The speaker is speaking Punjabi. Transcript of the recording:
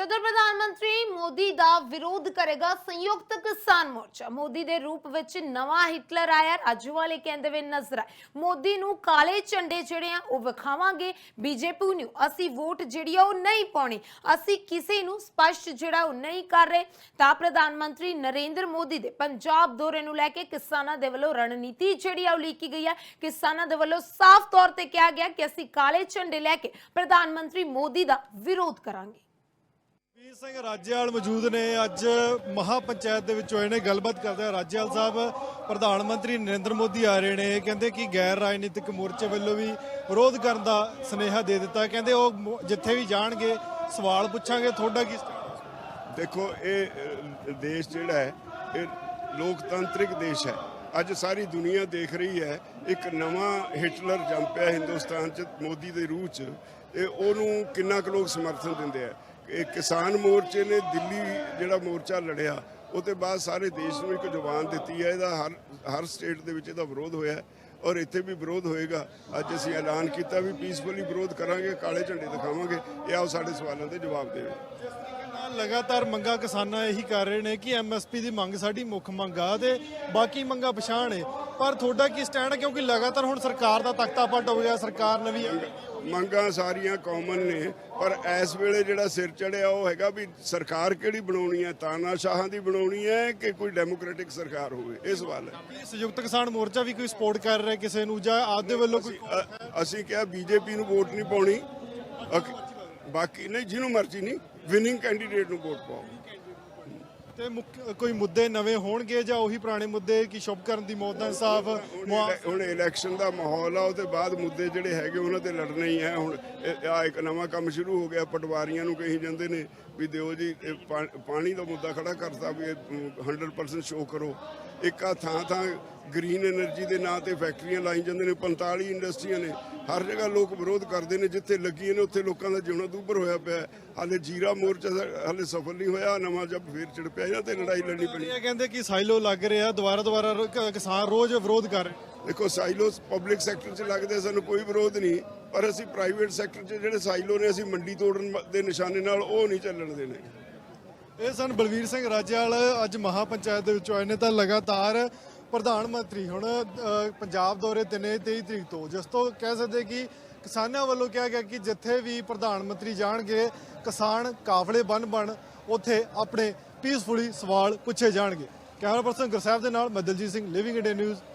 ਤੇ ਉਧਰ ਪ੍ਰਧਾਨ ਮੰਤਰੀ ਮੋਦੀ ਦਾ ਵਿਰੋਧ ਕਰੇਗਾ, ਸੰਯੁਕਤ ਕਿਸਾਨ ਮੋਰਚਾ ਮੋਦੀ ਦੇ ਰੂਪ ਵਿੱਚ ਨਵਾਂ ਹਿਟਲਰ ਆਇਆ ਰਾਜੂਵਾਲੇ ਕਹਿੰਦੇ ਵੇ ਨਜ਼ਰ ਆਏ। ਮੋਦੀ ਨੂੰ ਕਾਲੇ ਝੰਡੇ ਜਿਹੜੇ ਆ, ਉਹ ਵਿਖਾਵਾਂਗੇ। ਬੀਜੇਪੀ ਨੂੰ ਅਸੀਂ ਵੋਟ ਜਿਹੜੀ ਆ, ਉਹ ਨਹੀਂ ਪਾਉਣੀ। ਅਸੀਂ ਕਿਸੇ ਨੂੰ ਸਪਸ਼ਟ ਜਿਹੜਾ, ਉਹ ਨਹੀਂ ਕਰ ਰਹੇ। ਤਾਂ ਪ੍ਰਧਾਨ ਮੰਤਰੀ ਨਰਿੰਦਰ ਮੋਦੀ ਦੇ ਪੰਜਾਬ ਦੌਰੇ ਨੂੰ ਲੈ ਕੇ ਕਿਸਾਨਾਂ ਦੇ ਵੱਲੋਂ ਰਣਨੀਤੀ ਜਿਹੜੀ ਆ, ਉਹ ਲਿਖੀ ਗਈ ਹੈ ਕਿਸਾਨਾਂ ਦੇ ਵੱਲੋਂ ਸਾਫ਼ ਤੌਰ ਤੇ ਕਿਹਾ ਗਿਆ ਕਿ ਅਸੀਂ ਕਾਲੇ ਝੰਡੇ ਲੈ ਕੇ ਪ੍ਰਧਾਨ ਮੰਤਰੀ ਮੋਦੀ ਦਾ ਵਿਰੋਧ ਕਰਾਂਗੇ। ਵੀਰ ਸਿੰਘ ਰਾਜੇਵਾਲ ਮੌਜੂਦ ਨੇ। ਅੱਜ ਮਹਾ ਪੰਚਾਇਤ ਦੇ ਵਿੱਚ ਹੋਏ ਨੇ, ਗੱਲਬਾਤ ਕਰਦੇ ਆ ਰਾਜੇਵਾਲ ਸਾਹਿਬ। ਪ੍ਰਧਾਨ ਮੰਤਰੀ ਨਰਿੰਦਰ ਮੋਦੀ ਆ ਰਹੇ ਨੇ। ਕਹਿੰਦੇ ਕਿ ਗੈਰ ਰਾਜਨੀਤਿਕ ਮੋਰਚੇ ਵੱਲੋਂ ਵੀ ਵਿਰੋਧ ਕਰਨ ਦਾ ਸੁਨੇਹਾ ਦੇ ਦਿੱਤਾ। ਕਹਿੰਦੇ ਉਹ ਜਿੱਥੇ ਵੀ ਜਾਣਗੇ, ਸਵਾਲ ਪੁੱਛਾਂਗੇ। ਤੁਹਾਡਾ ਕੀ ਦੇਖੋ, ਇਹ ਦੇਸ਼ ਜਿਹੜਾ ਹੈ, ਇਹ ਲੋਕਤੰਤਰਿਕ ਦੇਸ਼ ਹੈ। ਅੱਜ ਸਾਰੀ ਦੁਨੀਆ ਦੇਖ ਰਹੀ ਹੈ, ਇੱਕ ਨਵਾਂ ਹਿਟਲਰ ਜੰਪਿਆ ਹਿੰਦੁਸਤਾਨ ਚ, ਮੋਦੀ ਦੇ ਰੂਹ ਚ। ਤੇ ਉਹਨੂੰ ਕਿੰਨਾ ਕੁ ਲੋਕ ਸਮਰਥਨ ਦਿੰਦੇ ਆ? ਕਿਸਾਨ ਮੋਰਚੇ ਨੇ ਦਿੱਲੀ ਜਿਹੜਾ ਮੋਰਚਾ ਲੜਿਆ ਉਹ ਤੇ ਬਾਅਦ ਸਾਰੇ ਦੇਸ਼ ਨੂੰ ਇੱਕ ਜ਼ੁਬਾਨ ਦਿੱਤੀ ਹੈ। ਇਹਦਾ ਹਰ ਹਰ ਸਟੇਟ ਦੇ ਵਿੱਚ ਇਹਦਾ ਵਿਰੋਧ ਹੋਇਆ ਔਰ ਇੱਥੇ ਵੀ ਵਿਰੋਧ ਹੋਏਗਾ। ਅੱਜ ਅਸੀਂ ਐਲਾਨ ਕੀਤਾ ਵੀ ਪੀਸਫੁਲੀ ਵਿਰੋਧ ਕਰਾਂਗੇ, ਕਾਲੇ ਝੰਡੇ ਦਿਖਾਵਾਂਗੇ। ਇਹ ਆਓ ਸਾਡੇ ਸਵਾਲਾਂ ਦੇ ਜਵਾਬ ਦੇਵੇ ਲਗਾਤਾਰ ਮੰਗਾਂ ਕਿਸਾਨਾਂ ਇਹੀ ਕਰ ਰਹੇ ਨੇ ਕਿ ਐਮਐਸਪੀ ਦੀ ਮੰਗ ਸਾਡੀ ਮੁੱਖ ਮੰਗ ਆ ਤੇ ਬਾਕੀ ਮੰਗਾਂ ਪਛਾਣ ਹੈ ਪਰ ਤੁਹਾਡਾ ਕੀ ਸਟੈਂਡ ਹੈ? ਕਿਉਂਕਿ ਲਗਾਤਾਰ ਹੁਣ ਸਰਕਾਰ ਦਾ ਤਖਤਾ ਪਲਟ ਹੋ ਗਿਆ ਸਰਕਾਰ ਨਵੀਂ। ਮੰਗਾਂ ਸਾਰੀਆਂ ਕਾਮਨ ਨੇ ਪਰ ਇਸ ਵੇਲੇ ਜਿਹੜਾ ਸਿਰ ਚੜਿਆ ਉਹ ਹੈਗਾ ਵੀ ਸਰਕਾਰ ਕਿਹੜੀ ਬਣਾਉਣੀ ਹੈ? ਤਾਨਾਸ਼ਾਹਾਂ ਦੀ ਬਣਾਉਣੀ ਹੈ ਕਿ ਕੋਈ ਡੈਮੋਕ੍ਰੈਟਿਕ ਸਰਕਾਰ ਹੋਵੇ? ਇਹ ਸਵਾਲ ਹੈ। ਸੰਯੁਕਤ ਕਿਸਾਨ ਮੋਰਚਾ ਵੀ ਕੋਈ ਸਪੋਰਟ ਕਰ ਰਿਹਾ ਕਿਸੇ ਨੂੰ ਜਾਂ ਆਪਦੇ ਵੱਲੋਂ ਕੋਈ ਅਸੀਂ ਕਿਹਾ ਬੀਜੇਪੀ ਨੂੰ ਵੋਟ ਨਹੀਂ ਪਾਉਣੀ। ਬਾਕੀ ਨਹੀਂ ਜਿਹਨੂੰ ਮਰਜ਼ੀ ਨਹੀਂ। ਵਿਨਿੰਗ ਕੈਂਡੀਡੇਟ ਨੂੰ ਵੋਟ ਪਾਓ ਤੇ ਮੁੱਖ- ਕੋਈ ਮੁੱਦੇ ਨਵੇਂ ਹੋਣਗੇ ਜਾਂ ਉਹੀ ਪੁਰਾਣੇ ਮੁੱਦੇ ਕਿ ਸ਼ੁਭਕਰਨ ਦੀ ਮੌਤ ਦਾ ਇਨਸਾਫ ਹੁਣ ਇਲੈਕਸ਼ਨ ਦਾ ਮਾਹੌਲ ਆ ਉਹਦੇ ਬਾਅਦ ਮੁੱਦੇ ਜਿਹੜੇ ਹੈਗੇ ਉਹਨਾਂ ਤੇ ਲੜਨੇ ਹੀ ਹੈ। ਹੁਣ ਆ ਇੱਕ ਨਵਾਂ ਕੰਮ ਸ਼ੁਰੂ ਹੋ ਗਿਆ ਪਟਵਾਰੀਆਂ ਨੂੰ ਕਹੀ ਜਾਂਦੇ ਨੇ ਵੀ ਦਿਓ ਜੀ ਇਹ ਪਾਣੀ ਦਾ ਮੁੱਦਾ ਖੜਾ ਕਰਤਾ ਵੀ ਇਹ, ਅਮ, 100% ਸ਼ੋਅ ਕਰੋ। ਇੱਕ ਆ ਥਾਂ ਥਾਂ ਗ੍ਰੀਨ એનર્ਜੀ ਦੇ ਨਾਂ ਤੇ ਫੈਕਟਰੀਆਂ ਲਾਈ ਜਾਂਦੇ ਨੇ 45 ਇੰਡਸਟਰੀਆਂ ਨੇ। ਹਰ ਜਗ੍ਹਾ ਲੋਕ ਵਿਰੋਧ ਕਰਦੇ ਨੇ ਜਿੱਥੇ ਲੱਗੀਆਂ ਨੇ ਉੱਥੇ ਲੋਕਾਂ ਦਾ ਜਿਉਣਾ ਦੂਭਰ ਹੋਇਆ ਪਿਆ। ਹੈ। ਹਾਲੇ ਜੀਰਾ ਮੋਰਚਾ ਦਾ- ਹਾਲੇ ਸਫਲ ਨਹੀਂ ਹੋਇਆ ਨਵਾਂ ਜਬ ਫੇਰ ਚੜ ਪਿਆ। ਇਹਨਾਂ ਤੇ ਲੜਾਈ ਲੜਨੀ ਪੈਣੀ। ਇਹ ਕਹਿੰਦੇ ਕਿ ਸਾਈਲੋ ਲੱਗ ਰਿਹਾ ਦੁਬਾਰਾ ਦੁਬਾਰਾ ਰੋ- ਕ- ਕਿਸਾਨ ਰੋਜ਼ ਵਿਰੋਧ ਕਰ ਰਹੇ। ਦੇਖੋ ਸਾਈਲੋਸ ਪਬਲਿਕ ਸੈਕਟਰ 'ਚ ਲੱਗਦੇ ਸਾਨੂੰ ਕੋਈ ਵਿਰੋਧ ਨਹੀਂ। ਪਰ ਅਸੀਂ ਪ੍ਰਾਈਵੇਟ ਸੈਕਟਰ 'ਚ ਜਿਹੜੇ ਸਾਈਲੋ ਨੇ ਅਸੀਂ ਮੰਡੀ ਤੋੜਨ ਦੇ ਨਿਸ਼ਾਨੇ ਨਾਲ ਉਹ ਨਹੀਂ ਚੱਲਣ ਦੇਣੇ। ਇਹ ਸਨ ਬਲਵੀਰ ਸਿੰਘ ਰਾਜੇਵਾਲ ਅੱਜ ਮਹਾ ਪੰਚਾਇਤ ਦੇ ਵਿੱਚ ਆਏ ਨੇ ਤਾਂ ਲਗਾਤਾਰ ਪ੍ਰਧਾਨ ਮੰਤਰੀ ਹੁਣ ਅ, ਪੰਜਾਬ ਦੌਰੇ ਤੇ ਨੇ 23 ਤਰੀਕ ਤੋਂ। ਜਿਸ ਤੋਂ ਕਹਿ ਸਕਦੇ ਕਿ ਕਿਸਾਨਾਂ ਵੱਲੋਂ ਕਿਹਾ ਗਿਆ ਕਿ ਜਿੱਥੇ ਵੀ ਪ੍ਰਧਾਨ ਮੰਤਰੀ ਜਾਣਗੇ ਕਿਸਾਨ ਕਾਫਲੇ ਬਨ ਬਣ ਉੱਥੇ ਆਪਣੇ ਪੀਸਫੁਲੀ ਸਵਾਲ ਪੁੱਛੇ ਜਾਣਗੇ। ਕੈਮਰਾ ਪਰਸਨ ਗੁਰਸਾਹਿਬ ਦੇ ਨਾਲ ਮੈਂ Daljit Singh Living India News